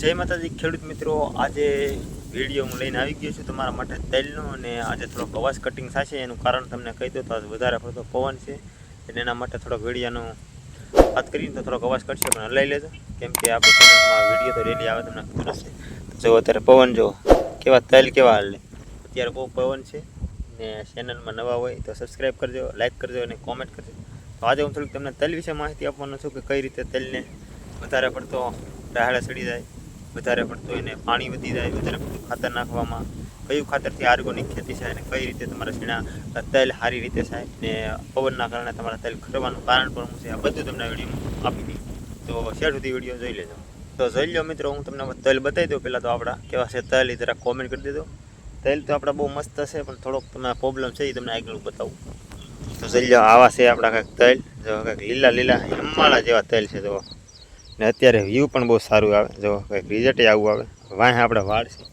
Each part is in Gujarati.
જય માતાજી, ખેડૂત મિત્રો, આજે વીડિયો હું લઈને આવી ગયો છું તમારા માટે તેલનો અને આજે થોડોક અવાજ કટિંગ થશે, એનું કારણ તમને કહી દો તો આજે વધારે પડતો પવન છે. એટલે એના માટે થોડોક વિડીયાનો વાત કરીને તો થોડોક અવાજ કટશે પણ લઈ લેજો. કેમ કે આપણે વીડિયો તો રેલી આવે, તમને ખબર હશે. જો અત્યારે પવન જો કેવા તેલ કેવા હાલે. અત્યારે બહુ પવન છે. ને ચેનલમાં નવા હોય તો સબસ્ક્રાઈબ કરજો લાઈક કરજો અને કોમેન્ટ કરજો. તો આજે હું થોડીક તમને તેલ વિશે માહિતી આપવાનો છું કે કઈ રીતે તેલને વધારે પડતો રાહડા સડી જાય. વધારે પડતું એને પાણી વધી જાય, વધારે પડતું ખાતર નાખવામાં, કયું ખાતરથી આર્ગોનિક ખેતી થાય અને કઈ રીતે તમારા શીણા, તેલ સારી રીતે થાય ને પવનના કારણે તમારા તેલ ખરવાનું કારણ પણ હું છે? આ બધું તમને વિડીયોમાં આપી દઈ તો શેર સુધી વીડિયો જોઈ લેજો. તો જોઈ લો મિત્રો, હું તમને તેલ બતાવી દઉં. પહેલાં તો આપણા કેવા છે તેલ, એ જરા કોમેન્ટ કરી દેજો. તેલ તો આપણા બહુ મસ્ત હશે પણ થોડોક તમે પ્રોબ્લેમ છે, એ તમને આગળ બતાવું. તો જોઈ લો આવા છે આપણા કાંઈક તેલ. જો કાંઈક લીલા લીલા હિમાળા જેવા તેલ છે જો ને અત્યારે વ્યૂ પણ બહુ સારું આવે. જો કંઈક રિઝલ્ટ આવું આવે. વાંહે આપણે વાળ છે.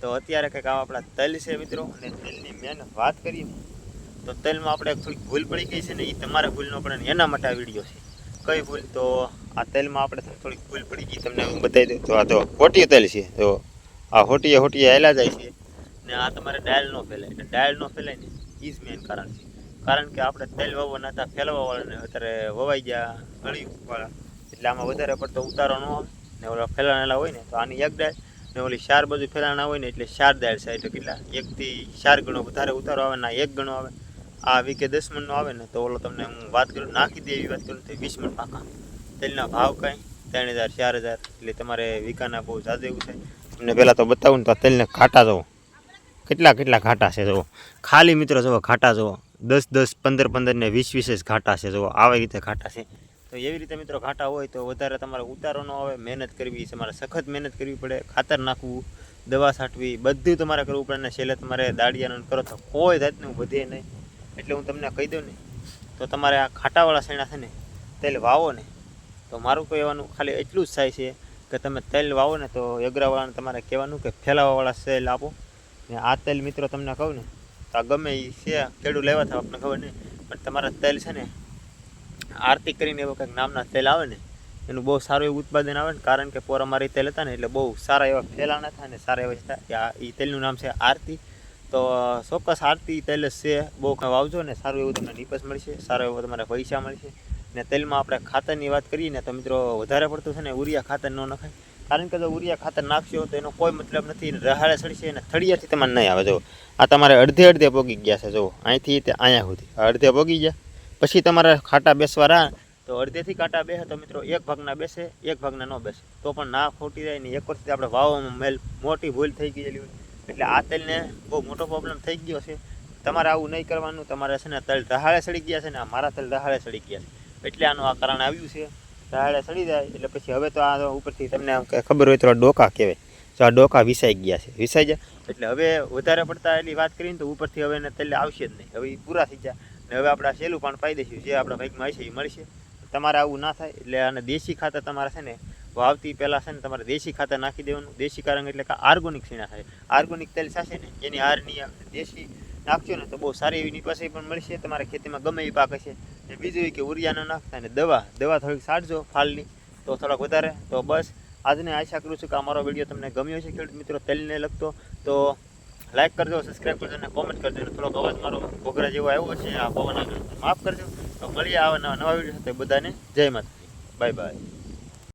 તો અત્યારે કંઈક આવા આપણા તલ છે મિત્રો. અને તેલની મેન વાત કરીએ તો તેલમાં આપણે થોડીક ભૂલ પડી ગઈ છે ને એ તમારે ભૂલ ન પડે ને એના માટે આ વીડિયો છે. કઈ ભૂલ? તો આ તેલમાં આપણે થોડીક ભૂલ પડી ગઈ તમને હું બતાવી દઉં. તો આ તો હોટીએ તેલ છે. તો આ હોટીએ હોટીએ હેલા જાય છે. ને આ તમારે ડાયલ ન ફેલાય. એટલે ડાયલ ન ફેલાય ને એ જ મેન કારણ છે. કારણ કે આપણે તેલ વાવવાના હતા ફેલાવા વાળાને અત્યારે વવાઈ ગયા ગળ્યું વાળા. એટલે આમાં વધારે પડતો ઉતારો ન આવે. ને ઓલા ફેલાણેલા હોય ને, તો આની એક દાળ, ને ઓલી ચાર બાજુ ફેલાણા હોય ને, એટલે ચાર દાળ એટલે કેટલા? એકથી ચાર ગણો વધારે ઉતારો આવે ને એક ગણો આવે. આ વીકે દસ મણનો આવે ને, તો ઓલો તમને હું વાત કરું, નાખી દે એવી વાત કરું, તો વીસ મણ પાકા. તેલના ભાવ કાંઈ? ત્રણ હજાર, ચાર હજાર. એટલે તમારે વીકાના બહુ જાદુ એવું થાય. તમને પહેલાં તો બતાવું ને, તો તેલને ઘાટા જુઓ. કેટલા કેટલા ઘાટા છે જુઓ. ખાલી મિત્રો જુઓ ઘાટા જુઓ. દસ દસ, પંદર પંદર ને વીસ વીસ જ ઘાટા છે જુઓ. આવી રીતે ઘાટા છે. તો એવી રીતે મિત્રો ઘાટા હોય તો વધારે તમારે ઉતારો ન આવે, મહેનત કરવી તમારે સખત મહેનત કરવી પડે, ખાતર નાખવું, દવા છાંટવી, બધું તમારે કરવું પડે ને છેલ્લે તમારે દાડિયાનું કરો તો કોઈ જાતનું વધે નહીં. એટલે હું તમને કહી દઉં ને, તો તમારે આ ખાટાવાળા શેણા છે ને, તેલ વાવો ને. તો મારું કહેવાનું ખાલી એટલું જ થાય છે કે તમે તેલ વાવો ને તો યગરાવાળાને તમારે કહેવાનું કે ફેલાવાવાળા સેલ આપો. ને આ તેલ મિત્રો તમને કહું ને, તો આ ગમે એ છે ખેડૂત લેવા થાય આપણને ખબર નહીં, પણ તમારા તેલ છે ને આરતી કરીને એવા કંઈક નામના તેલ આવે ને, એનું બહુ સારું એવું ઉત્પાદન આવે ને, કારણ કે પોરામારી તેલ હતા ને, એટલે બહુ સારા એવા ફેલાણા થાય ને, સારા એવા હતા એ તેલનું નામ છે આરતી. તો ચોક્કસ આરતી તેલ છે, બહુ વાવજો ને, સારું એવું તમને નીપજ મળશે, સારો એવો તમારે પૈસા મળશે. ને તેલમાં આપણે ખાતરની વાત કરીએ ને, તો મિત્રો વધારે પડતું છે ને, ઉરિયા ખાતર ન નખાય. કારણ કે જો ઉરિયા ખાતર નાખશો તો એનો કોઈ મતલબ નથી રહાડે સડશે અને થળિયાથી તમારે નહીં આવે. જો આ તમારે અડધે અડધે પોગી ગયા છે જો અહીંથી તે અહીંયા સુધી. અડધે પોગી ગયા. પછી તમારે ખાટા બેસવા રહ્યા તો અડધેથી કાંટા બેસે તો મિત્રો એક ભાગના બેસે, એક ભાગના ન બેસે. તો પણ ના ખોટી જાય ને એક વર્ષથી આપણે વાવવામાં મેલ, મોટી ભૂલ થઈ ગયેલી હોય. એટલે આ તેલને બહુ મોટો પ્રોબ્લેમ થઈ ગયો છે. તમારે આવું નહીં કરવાનું, તમારે છે ને તલ રહાળે સડી ગયા છે ને મારા તલ રહાળે સડી ગયા છે. એટલે આનું આ કારણ આવ્યું છે. રહાળે સડી જાય, એટલે પછી હવે તો આ ઉપરથી તમને ખબર હોય તો આ ડોકા કહેવાય. તો આ ડોકા વિસાઈ ગયા છે, વિસાઈ જાય એટલે હવે વધારે પડતા એટલી વાત કરીને તો ઉપરથી હવે એને તેલ આવશે જ નહીં. હવે પૂરા થઈ જાય. ને હવે આપણે આ સહેલું પણ પાઈ જે આપણા બાઇકમાં હશે એ મળશે. તમારે આવું ના થાય, એટલે આને દેશી ખાતર તમારે છે ને વાવતી પહેલાં છે ને તમારે દેશી ખાતર નાખી દેવાનું. દેશી કારણ એટલે કે આર્ગોનિક સીણા થાય. આર્ગોનિક તેલ થશે ને એની હારની દેશી નાખજો ને તો બહુ સારી એવી પાસે પણ મળશે. તમારા ખેતીમાં ગમે એ પાક હશે. ને બીજું એ કે ઉરિયા નાખતા ને દવા દવા થોડીક છાંટજો ફાલની, તો થોડાક વધારે. તો બસ, આજને આશા કરું છું કે અમારો વીડિયો તમને ગમ્યો છે ખેડૂત મિત્રો, તેલને લગતો. તો લાઈક કરજો સબસ્ક્રાઈબ કરજો અને કોમેન્ટ કરજો. અને થોડોક અવાજ મારો ઘોઘરા જેવો આવ્યો છે, આ પવન માફ કરજો. તો મળીએ આવા નવા નવા વીડિયો સાથે બધાને. જય માતા બાય બાય